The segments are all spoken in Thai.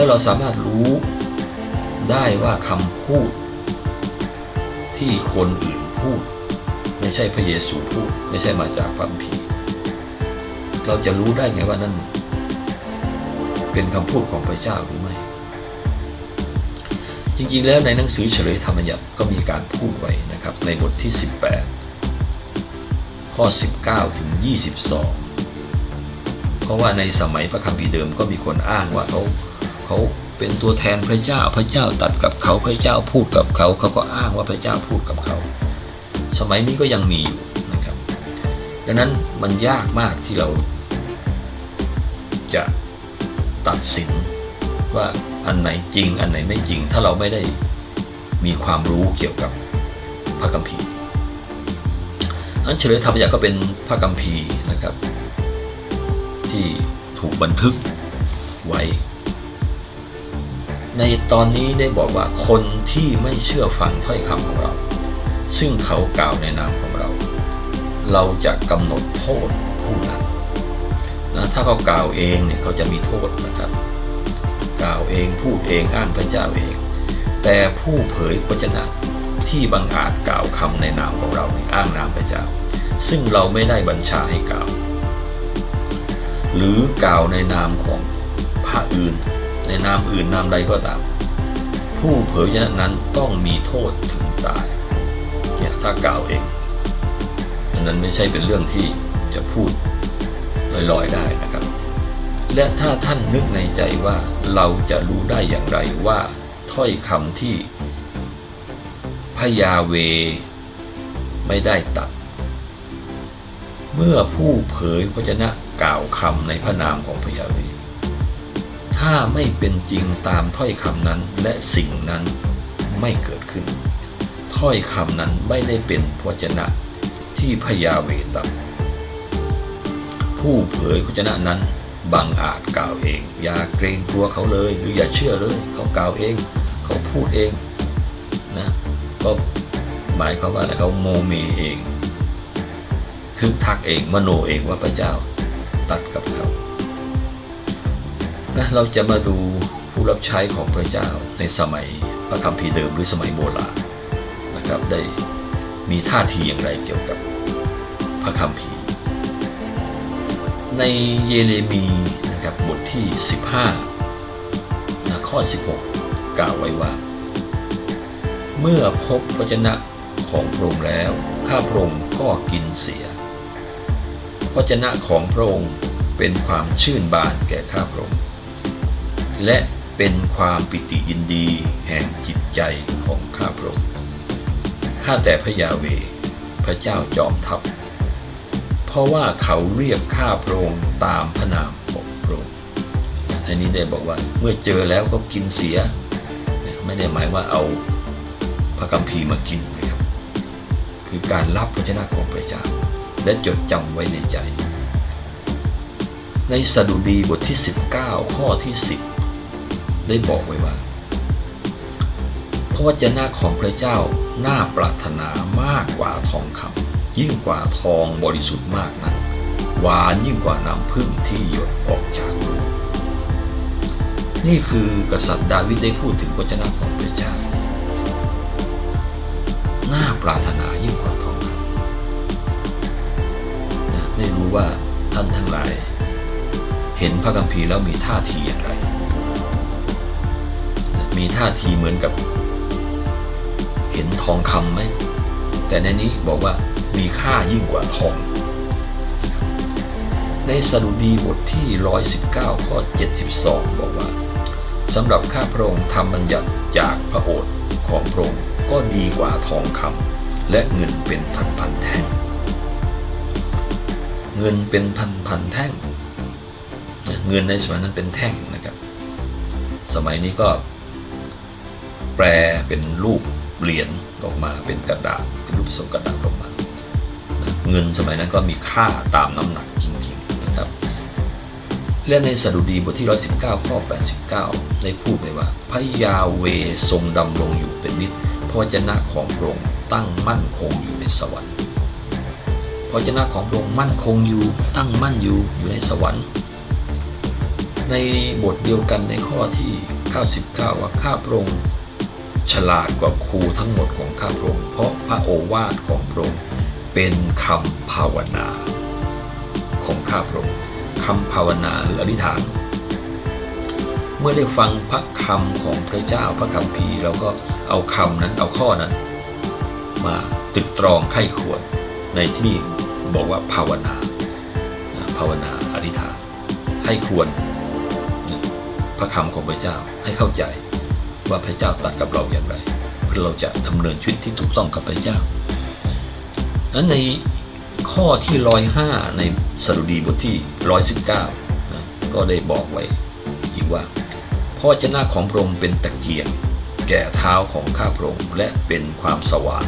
แล้วเราสามารถรู้ได้ว่าคำพูด ที่คนอื่นพูด ไม่ใช่พระเยซูพูด ไม่ใช่มาจากพระมีเราจะรู้ได้ไงว่านั่น เป็นคำพูดของพระเจ้าหรือไม่ จริงๆแล้วในหนังสือเฉลยธรรมยัตก็มีการพูดไว้นะครับ ในบทที่ 18 ข้อ 19 ถึง 22 เพราะว่าในสมัยพระคัมภีร์เดิมก็มีคนอ้างว่าเขา เขาเป็นตัวแทนพระเจ้าพระเจ้าตัดกับเขาพระเจ้าพูดกับเขา เขาก็อ้างว่าพระเจ้าพูดกับเขา สมัยนี้ก็ยังมีอยู่นะครับ ดังนั้นมันยากมากที่เรา จะตัดสินว่าอันไหนจริง อันไหนไม่จริง ถ้าเราไม่ได้มีความรู้เกี่ยวกับพระคัมภีร์อันเฉลยธรรมยาก็เป็นพระคัมภีร์นะครับ ที่ถูกบันทึกไว้ ในตอนนี้ได้บอกว่าคนที่ไม่เชื่อฟังถ้อยคำของเรา ซึ่งเขากล่าวในนามของเรา เราจะกำหนดโทษผู้นั้นนะถ้าเขากล่าวเองเนี่ยเขาจะมีโทษนะครับ กล่าวเองพูดเองอ้างพระเจ้าเอง แต่ผู้เผยพระชนะที่บังอาจกล่าวคำในนามของเราอ้างนามพระเจ้า ซึ่งเราไม่ได้บัญชาให้กล่าว หรือกล่าวในนามของพระอื่น ในนามอื่นนามใดก็ตาม ผู้เผยพระนะนั้นต้องมีโทษถึงตายเนี่ยถ้ากล่าวเองอันนั้นไม่ใช่เป็นเรื่องที่จะพูดลอยๆได้นะครับ และถ้าท่านนึกในใจว่าเราจะรู้ได้อย่างไรว่า ถ้อยคำที่พยาเวไม่ได้ตัด เมื่อผู้เผยพระชนะกล่าวคำในพระนามของพยาเว ถ้าไม่เป็นจริงตามถ้อยคำนั้นและสิ่งนั้นไม่เกิดขึ้น ถ้อยคำนั้นไม่ได้เป็นพระชนะที่พระยาเวตัดผู้เผยพระชนะนั้นบังอาจกล่าวเอง อย่าเกรงกลัวเขาเลย หรืออย่าเชื่อเลย เขากล่าวเอง เขาพูดเองนะก็หมายความว่าอะไรเขาโมเมเองคึกทักเองมโนเองว่าพระเจ้าตัดกับเขา นะเราจะมาดูผู้รับใช้ของพระเจ้าในสมัยพระคัมภีร์เดิมหรือสมัยโบราณนะครับได้มีท่าทีอย่างไรเกี่ยวกับพระคัมภีร์ ในเยเรมีนะครับบทที่ 15นะข้อ 16 กล่าวไว้ว่า เมื่อพบพระชนะของพระองค์แล้วข้าพระองค์ก็กินเสียพระชนะของพระองค์เป็นความชื่นบานแก่ข้าพระองค์ และเป็นความปิติยินดีแห่งจิตใจของข้าพระองค์ข้าแต่พระยาเว พระเจ้าจอมทัพ เพราะว่าเขาเรียกข้าพระองค์ตามพระนามของพระองค์อันนี้ได้บอกว่าเมื่อเจอแล้วก็กินเสีย ไม่ได้หมายว่าเอาพระคัมภีมากินนะครับ คือการรับพระชนะของพระเจ้า และจดจำไว้ในใจ ในสดุดีบทที่ 19 ข้อที่ 10 ได้บอกไว้ว่าพระวจนะของพระเจ้าน่าปรารถนามากกว่าทองคำยิ่งกว่าทองบริสุทธิ์มากนักหวานยิ่งกว่าน้ำพึ่งที่หยดออกจากรูนี่คือกษัตริย์ดาวิดได้พูดถึงพระวจนะของพระเจ้า น่าปรารถนายิ่งกว่าทองคำนะไม่รู้ว่าท่านทั้งหลาย เห็นพระคัมภีร์แล้วมีท่าทีอย่างไร มีท่าทีเหมือนกับ เห็นทองคำไหม แต่ในนี้บอกว่ามีค่ายิ่งกว่าทอง ในสดุดีบทที่ 119 ข้อ 72 บอกว่าสำหรับข้าพระองค์ทำบัญญัติจากพระโอษฐ์ของพระองค์ก็ดีกว่าทองคำและเงินเป็นพันพันแท่ง เงินเป็นพันพันแท่ง เงินในสมัยนั้นเป็นแท่งนะครับ สมัยนี้ก็ แปลเป็นรูปเหรียญออกมาเป็นกระดาษเป็นรูปทรงกระดาษออกมา เงินสมัยนั้นก็มีค่าตามน้ำหนักจริงๆนะครับและในสดุดีบทที่ 119 ข้อ 89 ได้พูดไว้ว่าพระยาเวทรงดำรงอยู่เป็นนิจพระวจนะของพระองค์ตั้งมั่นคงอยู่ในสวรรค์พระวจนะของพระองค์มั่นคงอยู่ตั้งมั่นอยู่อยู่ในสวรรค์ ในบทเดียวกันในข้อที่ 99 ว่าข้าพระองค์ ฉลาดกว่าครูทั้งหมดของข้าพระองค์เพราะพระโอวาทของพระองค์เป็นคำภาวนาของข้าพระองค์คำภาวนาหรืออธิษฐาน เมื่อได้ฟังพระคำของพระเจ้าพระคำพีเราก็เอาคำนั้นเอาข้อนั้น มาตึกตรองไข้ควรในที่นี่บอกว่าภาวนาภาวนาอธิษฐานไข้ควรพระคำของพระเจ้าให้เข้าใจ ว่าพระเจ้าตัดกับเราอย่างไร เพื่อเราจะดำเนินชีวิตที่ถูกต้องกับพระเจ้านั้นในข้อที่ร้อยห้าในสดุดีบทที่ร้อยสิบเก้านะก็ได้บอกไว้อีกว่าพราะวจนะของพระองค์เป็นตะเกียงแก่เท้าของข้าพระองค์และเป็นความสว่าง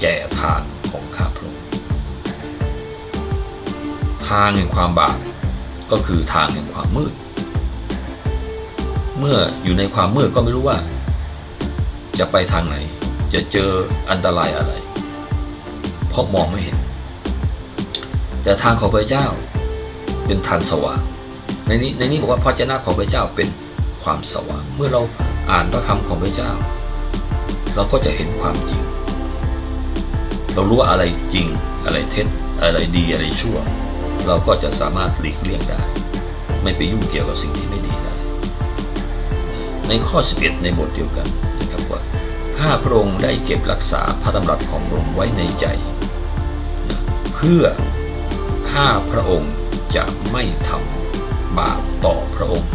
แก่ทางของข้าพระองค์ทางแห่งความบาปก็คือทางแห่งความมืด เมื่ออยู่ในความมืดก็ไม่รู้ว่า จะไปทางไหน จะเจออันตรายอะไร เพราะมองไม่เห็น แต่ทางของพระเจ้าเป็นทางสว่าง ในนี้ในนี้บอกว่าพระเจ้าของพระเจ้าเป็นความสว่าง เมื่อเราอ่านพระคำของพระเจ้า เราก็จะเห็นความจริง เรารู้ว่าอะไรจริงอะไรเท็จอะไรดีอะไรชั่ว เราก็จะสามารถหลีกเลี่ยงได้ ไม่ไปยุ่งเกี่ยวกับสิ่งที่ ในข้อ 11 ในบทเดียวกันนะครับว่าข้าพระองค์ได้เก็บรักษาพระดำรัสของพระองค์ไว้ในใจนะเพื่อข้าพระองค์จะไม่ทำบาปต่อพระองค์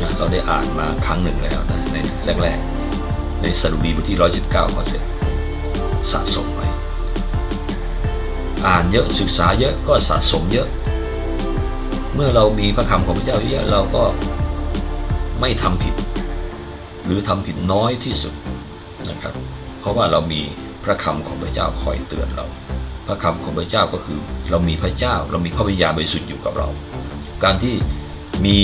นะเราได้อ่านมาครั้งหนึ่งแล้วนะในแรกๆ ในสดุดีบทที่ 119ข้อเสร็จสะสมไว้ อ่านเยอะศึกษาเยอะก็สะสมเยอะ เมื่อเรามีพระคำของพระเจ้าเยอะเราก็ ไม่ทำผิด หรือทำผิดน้อยที่สุดนะครับ เพราะว่าเรามีพระคำของพระเจ้าคอยเตือนเรา พระคำของพระเจ้าก็คือเรามีพระเจ้า เรามีพระวิญญาณบริสุทธิ์อยู่กับเรา การที่มี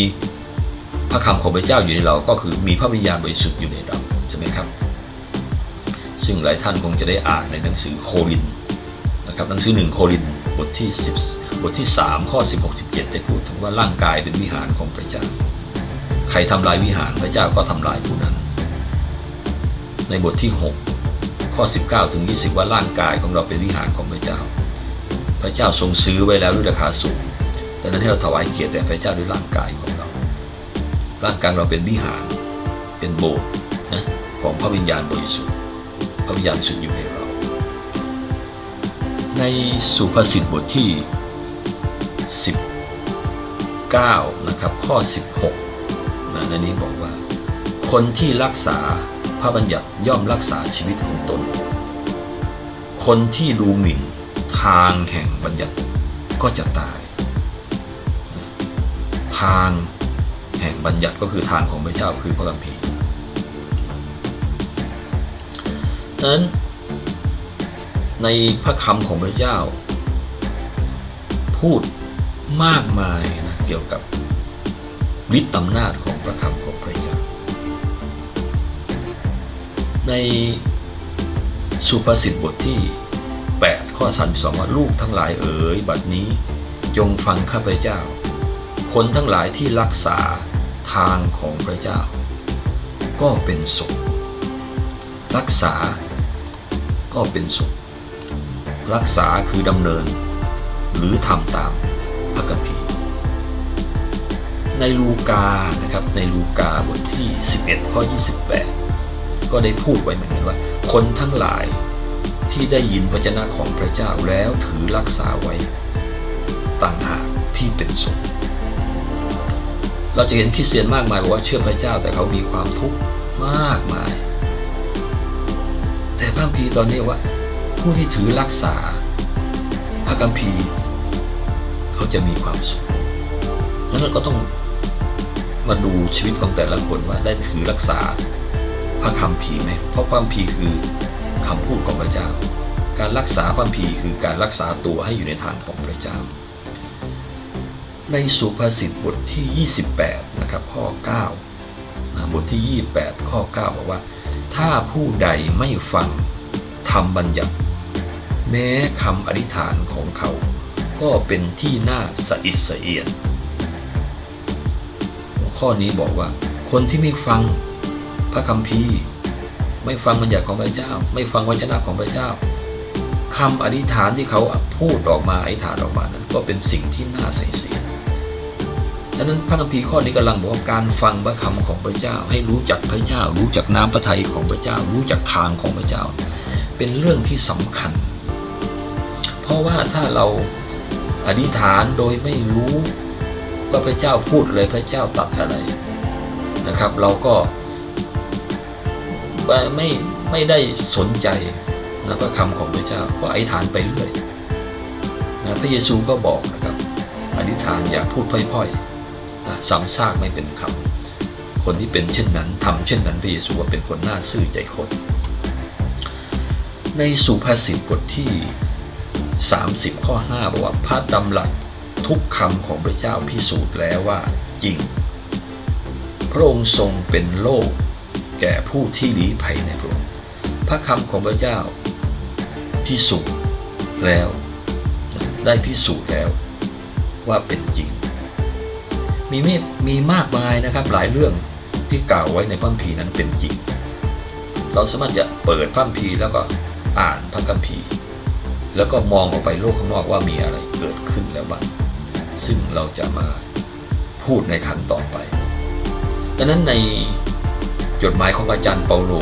พระคำของพระเจ้าอยู่ในเราก็คือมีพระวิญญาณบริสุทธิ์อยู่ในเราใช่ไหมครับ ซึ่งหลายท่านคงจะได้อ่านในหนังสือโครินนะครับหนังสือหนึ่งโครินบทที่10บทที่ 3 ข้อ 16 17 ได้พูดถึงว่าร่างกายเป็นวิหารของพระเจ้า ใครทำลายวิหารพระเจ้าก็ทำลายผู้นั้น ในบทที่ 6 ข้อ 19 ถึง 20 ว่าร่างกายของเราเป็นวิหารของพระเจ้า พระเจ้าทรงซื้อไว้แล้วด้วยราคาสูงดังนั้นให้เราถวายเกียรติแด่พระเจ้าด้วยร่างกายของเรา ร่างกายเราเป็นวิหาร เป็นโบสถ์นะของพระวิญญาณบริสุทธิ์ พระวิญญาณบริสุทธิ์อยู่ในเรา ในสุภาษิตบทที่ 19 นะครับ ข้อ 16 ในนี้บอกว่า คนที่รักษาพระบัญญัติย่อมรักษาชีวิตของตน คนที่ดูหมิ่นทางแห่งบัญญัติก็จะตาย ทางแห่งบัญญัติก็คือทางของพระเจ้าคือพระคัมภีร์ดังนั้นในพระคำของพระเจ้า พูดมากมายนะเกี่ยวกับ ฤทธิ์อำนาจของพระคำของพระเจ้าในสุภาษิตบทที่ 8 ข้อ32ว่าลูกทั้งหลายเอ๋ยบัดนี้จงฟังข้าพเจ้า คนทั้งหลายที่รักษาทางของพระเจ้า ก็เป็นสุขรักษาก็เป็นสุขรักษาคือดำเนิน หรือทำตามพระคัมภีร์ ในลูกานะครับในลูกาบทที่ 11 ข้อ 28 ก็ได้พูดไว้เหมือนกันว่า คนทั้งหลายที่ได้ยินพระเจ้าของพระเจ้าแล้วถือรักษาไว้ต่างหากที่เป็นสุขเราจะเห็นคริสเตียนมากมายบอกว่าเชื่อพระเจ้าแต่เขามีความทุกข์มากมาย แต่พระคัมภีร์ตอนนี้ว่า ผู้ที่ถือรักษา พระคัมภีร์ เขาจะมีความสุขนั้นเราก็ต้อง มาดูชีวิตของแต่ละคนว่าได้ถือรักษาพระคัมภีไหมเพราะพระคัมภีคือคำพูดของพระเจ้า การรักษาพระคัมภีคือการรักษาตัวให้อยู่ในทางของพระเจ้า ในสุภาษิตบทที่ 28 นะครับข้อ9นะบทที่ 28 ข้อ 9 บอกว่า ถ้าผู้ใดไม่ฟังทำบัญญัติ แม้คำอธิษฐานของเขา ก็เป็นที่น่าสะอิดสะเอียน ข้อนี้บอกว่า คนที่ไม่ฟังพระคัมภีร์ ไม่ฟังบัญญัติของพระเจ้า ไม่ฟังวจนะของพระเจ้าคำอธิษฐานที่เขาพูดออกมาอธิษฐานออกมานั้น ก็เป็นสิ่งที่น่าใส่เสียดังนั้นพระคัมภีร์ข้อนี้กำลังบอกว่าการฟังพระคำของพระเจ้า ให้รู้จักพระเจ้า รู้จักน้ำพระทัยของพระเจ้า รู้จักทางของพระเจ้า เป็นเรื่องที่สำคัญ เพราะว่าถ้าเราอธิษฐานโดยไม่รู้ ว่าพระเจ้าพูดอะไรพระเจ้าตัดอะไรนะครับ เราก็ไม่ไม่ได้สนใจนะพระคำของพระเจ้าก็อธิษฐานไปเรื่อยนะพระเยซูก็บอกนะครับอธิษฐานอย่าพูดพ่อยๆนะซ้ำซากไม่เป็นคำคนที่เป็นเช่นนั้นทำเช่นนั้นพระเยซูว่าเป็นคนน่าซื่อใจคน ในสุภาษิตบทที่ 30 ข้อ 5 บอกว่าพระดำรัส ทุกคำของพระเจ้าพิสูจน์แล้วว่าจริง พระองค์ทรงเป็นโลก แก่ผู้ที่หลีภัยในพระองค์พระคำของพระเจ้าพิสูจน์แล้วได้พิสูจน์แล้วว่าเป็นจริง มีมีมีมากมายนะครับหลายเรื่องที่กล่าวไว้ในพัมภีนั้นเป็นจริง เราสามารถจะเปิดพัมภีแล้วก็อ่านพระคัมภีร์ แล้วก็มองออกไปโลกข้างนอกว่ามีอะไรเกิดขึ้นแล้วบ้าง ซึ่งเราจะมาพูดในขันต่อไปดังนั้นในจดหมายของอาจารย์เปาโล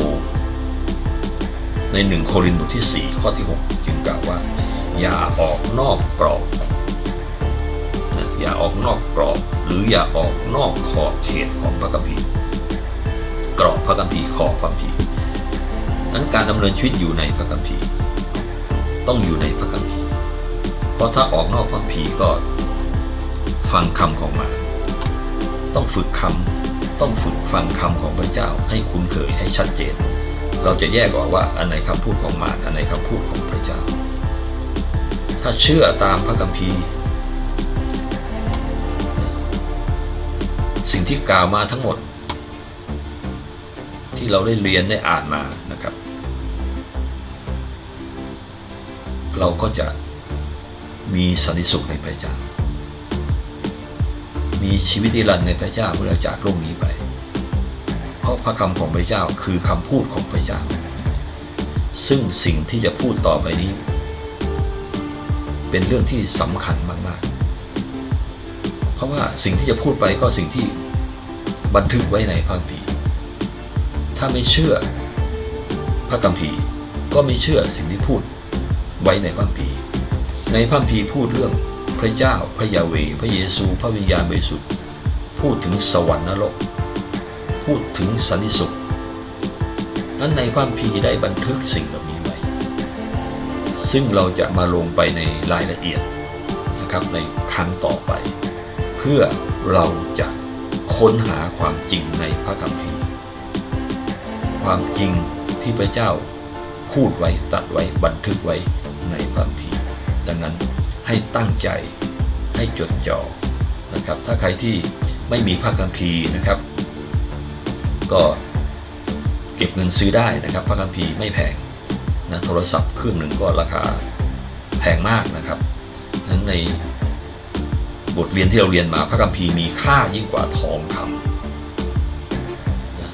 ในหนึ่งโครินธ์บทที่ 4 ข้อที่ 6 จึงกล่าวว่า อย่าออกนอกกรอบนะอย่าออกนอกกรอบ หรืออย่าออกนอกขอบเขตของพระคัมภีร์กรอบพระคัมภีร์ขอบพระคัมภีร์นั้นการดำเนินชีวิตอยู่ในพระคัมภีร์ต้องอยู่ในพระคัมภีร์เพราะถ้าออกนอกพระคัมภีร์ก็ ฟังคำของมารต้องฝึกคำต้องฝึกฟังคำของพระเจ้าให้คุ้นเคยให้ชัดเจน เราจะแยกออกว่าอันไหนคำพูดของมารอันไหนคำพูดของพระเจ้า ถ้าเชื่อตามพระคัมภีร์ สิ่งที่กล่าวมาทั้งหมด ที่เราได้เรียนได้อ่านมานะครับ เราก็จะมีสันติสุขในพระเจ้า มีชีวิตนิรันดร์ในพระเจ้าเมื่อเราจากโลกนี้ไป เพราะพระคำของพระเจ้าคือคำพูดของพระเจ้า ซึ่งสิ่งที่จะพูดต่อไปนี้ เป็นเรื่องที่สำคัญมาก ๆ เพราะว่าสิ่งที่จะพูดไปก็สิ่งที่บันทึกไว้ในพระคัมภีร์ถ้าไม่เชื่อพระคัมภีร์ก็ไม่เชื่อสิ่งที่พูดไว้ในพระคัมภีร์ในพระคัมภีร์พูดเรื่อง พระเจ้าพระยาเว พระเยซู พระวิญญาณบริสุทธิ์พูดถึงสวรรค์นรก พูดถึงสันติสุข นั้นในพระคัมภีร์ได้บันทึกสิ่งเหล่านี้ไว้ซึ่งเราจะมาลงไปในรายละเอียดนะครับในครั้งต่อไป เพื่อเราจะค้นหาความจริงในพระคัมภีร์ความจริงที่พระเจ้าพูดไว้ตัดไว้บันทึกไว้ในพระคัมภีร์ดังนั้น ให้ตั้งใจให้จดจ่อนะครับ ถ้าใครที่ไม่มีพระคัมภีร์นะครับ ก็เก็บเงินซื้อได้นะครับพระคัมภีร์ไม่แพงนะโทรศัพท์เครื่องหนึ่งก็ราคาแพงมากนะครับนั้นในบทเรียนที่เราเรียนมาพระคัมภีร์มีค่ายิ่งกว่าทองคำนะ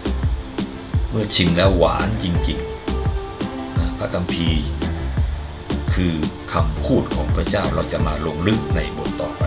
เมื่อชิมแล้วหวานจริงๆนะพระคัมภีร์คือ คำพูดของพระเจ้าเราจะมาลงลึกในบทต่อไป